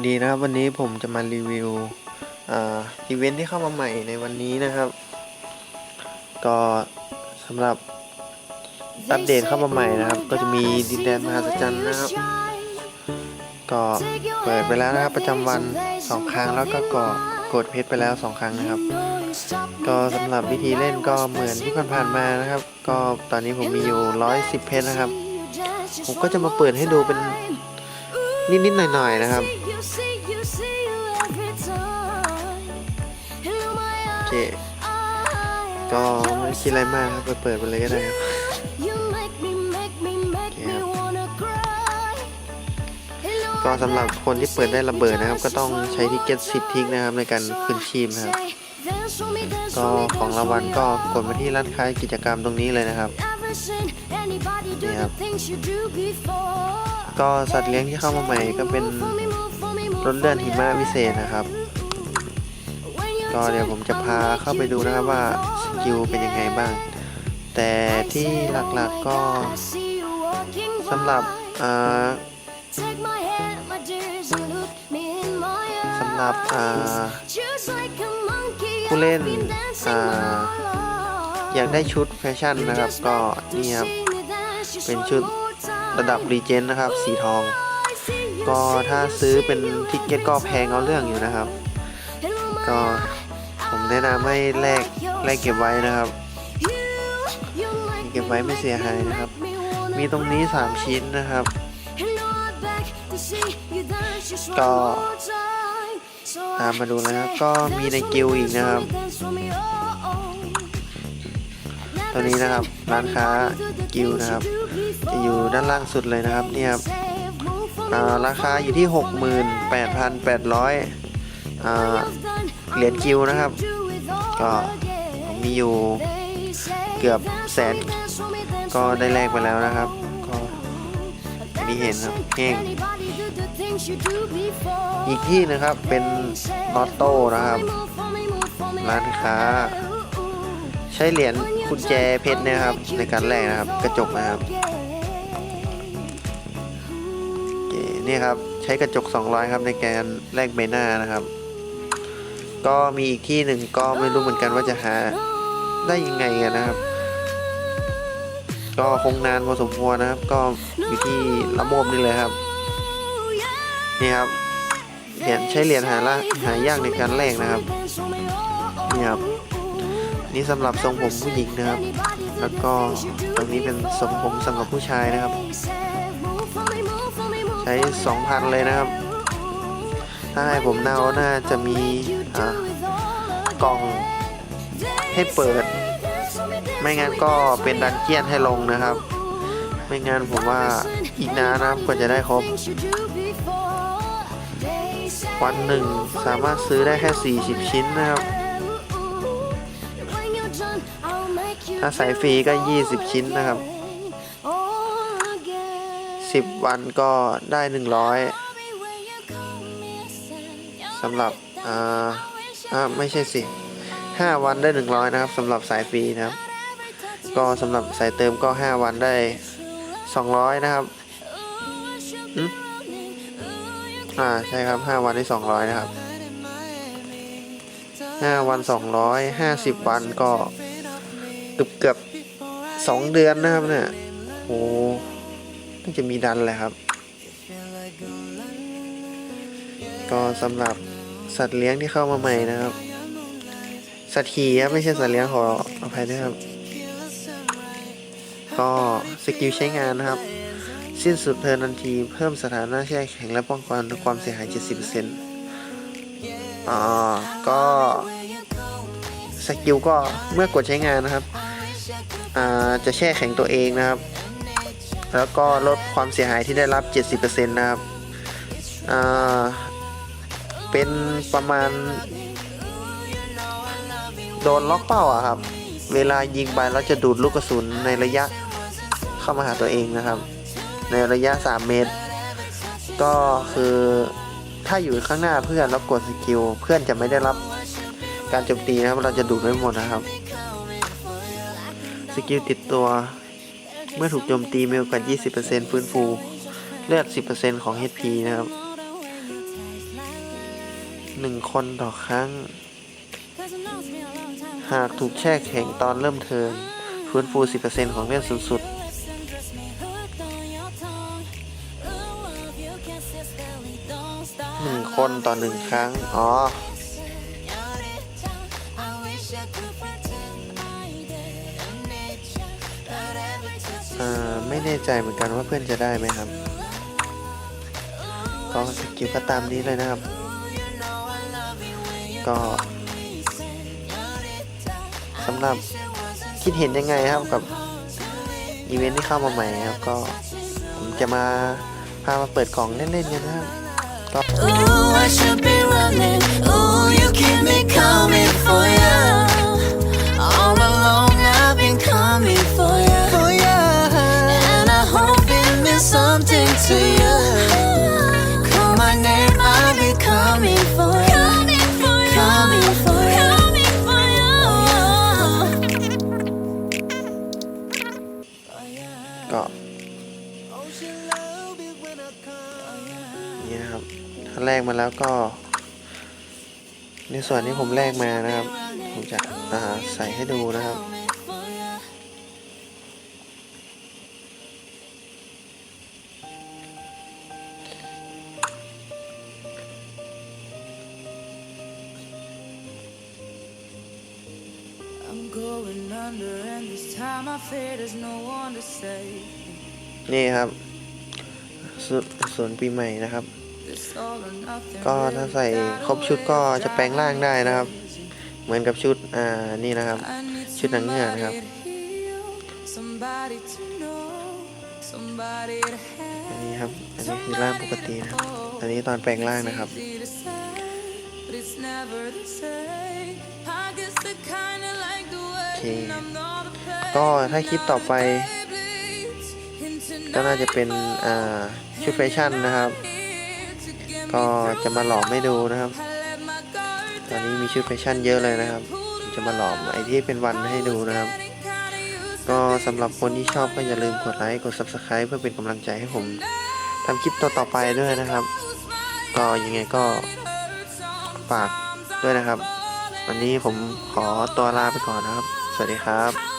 ดีนะครับวันนี้ผมจะมารีวิวอ่าอีเวนท์ที่เข้ามาใหม่ในวันนี้นะครับ ก็สำหรับอัปเดตเข้ามาใหม่นะครับ ก็จะมีดินแดนมหัศจรรย์นะครับ ก็เปิดไปแล้วนะครับประจำวันสองครั้งแล้วก็กดกดเพชรไปแล้วสองครั้งนะครับ ก็สำหรับวิธีเล่นก็เหมือนที่ผ่านๆมานะครับ ก็ตอนนี้ผมมีอยู่110เพชรนะครับ ผมก็จะมาเปิดให้ดูเป็น นิดๆหน่อยๆนะครับโอเคก็ไม่คิดอะไรมากครับไปเปิดไปเลยก็ได้ครับก็สำหรับคนที่เปิดได้ระเบิดนะครับ ก็ต้องใช้ทิกเก็ตสิบทิกนะครับในการขึ้นชีพนะครับ ก็ของรางวัลก็กดมาที่ร้านค้ากิจกรรมตรงนี้เลยนะครับนี่ครับ ก็สัตว์เลี้ยงที่เข้ามาใหม่ก็เป็นรถเลื่อนหิมะวิเศษนะครับ ก็เดี๋ยวผมจะพาเข้าไปดูนะครับว่าสกิลเป็นยังไงบ้าง แต่ที่หลักๆก็สำหรับสำหรับผู้เล่นออยากได้ชุดแฟชั่นนะครับ ก็นี่ครับเป็นชุด ระดับรีเจนนะครับ สีทอง ก็ถ้าซื้อเป็นทิกเก็ตก็แพงเอาเรื่องอยู่นะครับ ก็ผมแนะนำให้แลกแลกเก็บไว้นะครับ เก็บไว้ไม่เสียหายนะครับ มีตรงนี้ 3 ชิ้นนะครับ ก็ตามมาดูนะครับ ก็มีในกิลอีกนะครับ ตัวนี้นะครับร้านค้า กิลนะครับ จะอยู่ด้านล่างสุดเลยนะครับเนี่ยครับอ่าราคาอยู่ที่ 68,800อ่าเหรียญกิลนะครับ ก็มีอยู่เกือบแสนก็ได้แลกไปแล้วนะครับ ก็อย่างที่เห็นครับแห้งอีกที่นะครับเป็นลอตโต้นะครับ ร้านค้า ใช้เหรียญ กุญแจเพชรนะครับ ในการแลกนะครับ กระจกนะครับโอเคนี่ครับใช้กระจก 200 ครับในการแลกใบหน้านะครับ ก็มีอีกที่หนึ่งก็ไม่รู้เหมือนกันว่าจะหาได้ยังไงกันนะครับ ก็คงนานพอสมควรนะครับ ก็อยู่ที่ละโมบนี่เลยครับนี่ครับเหรียญใช้เหรียญหาละหายากในการแลกนะครับนี่ครับ นี่สำหรับทรงผมผู้หญิงนะครับ แล้วก็ตรงนี้เป็นทรงผมสำหรับผู้ชายนะครับ ใช้ 2,000 เลยนะครับ ถ้าให้ผมเนาน่าจะมีอ่ากล่องให้เปิด ไม่งั้นก็เป็นดันเจียนให้ลงนะครับ ไม่งั้นผมว่าอีกนานนะครับกว่าจะได้ครบวันหนึ่งสามารถซื้อได้แค่ 40 ชิ้นนะครับ ถ้าใส่ฟรีก็ 20 ชิ้นนะครับ 10 วันก็ได้ 100สำหรับอ่าอ่าไม่ใช่สิ5วันได้ 100 นะครับสำหรับสายฟรีนะครับ ก็สำหรับสายเติมก็ 5 วันได้ 200 นะครับอ่าใช่ครับ 5 วันได้ 200 นะครับ 5 วัน200 50 วันก็เกือบเกือบสองเดือนนะครับเนี่ยโอ้น่าจะมีดันเลยครับ ก็สำหรับสัตว์เลี้ยงที่เข้ามาใหม่นะครับ สัตว์ขี่ครับไม่ใช่สัตว์เลี้ยงขออภัยด้วยครับ ก็สกิลใช้งานนะครับ สิ้นสุดเทิร์นทันที เพิ่มสถานะแช่แข็งและป้องกันความเสียหาย 70% อ่าก็สกิลก็เมื่อกดใช้งานนะครับอ่าจะแช่แข็งตัวเองนะครับ แล้วก็ลดความเสียหายที่ได้รับ 70%นะครับอ่าเป็นประมาณ โดนล็อกเป้าอะครับ เวลายิงไปแล้วจะดูดลูกกระสุนในระยะเข้ามาหาตัวเองนะครับ ในระยะ 3 เมตร ก็คือ ถ้าอยู่ข้างหน้าเพื่อนแล้วกดสกิลเพื่อนจะไม่ได้รับการโจมตีนะครับ เราจะดูดไว้หมดนะครับ สกิลติดตัว เมื่อถูกโจมตีมีโอกาส20%ฟื้นฟู เลือด 10%ของ HP นะครับหนึ่งคนต่อครั้ง หากถูกแช่แข็งตอนเริ่มเทิร์นฟื้นฟู 10%ของเลือดสูงสุด หนึ่งคนต่อหนึ่งครั้ง อ๋อ เอ่อ ไม่แน่ใจเหมือนกันว่าเพื่อนจะได้ไหมครับ ก็สกิลก็ตามนี้เลยนะครับ ก็สำหรับคิดเห็นยังไงครับกับอีเวนท์ที่เข้ามาใหม่ครับ ก็ผมจะมาพามาเปิดกล่องเล่นๆกันนะครับ ก็ Ooh, I should be running. Ooh, you keep me coming for you. All along I've been coming for you. And I hope it means something to you. นี่นะครับ ถ้าแรกมาแล้วก็ ในส่วนที่ผมแรกมานะครับ ผมจะอ่าใส่ให้ดูนะครับ I'm going under, and this time I fear there's no one to save. นี่ครับสส่วนปีใหม่นะครับ ก็ถ้าใส่ครบชุดก็จะแปลงร่างได้นะครับ เหมือนกับชุดอ่านี่นะครับ ชุดหนังเงือกนะครับอันนี้ครับอันนี้คือร่างปกตินะครับอันนี้ตอนแปลงร่างนะครับโอเคก็ถ้าคลิปต่อไป ก็น่าจะเป็นอ่าชุดแฟชั่นนะครับ ก็จะมาหลอมให้ดูนะครับ ตอนนี้มีชุดแฟชั่นเยอะเลยนะครับ จะมาหลอมไอที่เป็นวันให้ดูนะครับ ก็สำหรับคนที่ชอบก็อย่าลืมกดไลค์กด Subscribe เพื่อเป็นกำลังใจให้ผมทำคลิปต่อๆไปด้วยนะครับ ก็ยังไงก็ฝากด้วยนะครับ วันนี้ผมขอตัวลาไปก่อนนะครับ สวัสดีครับ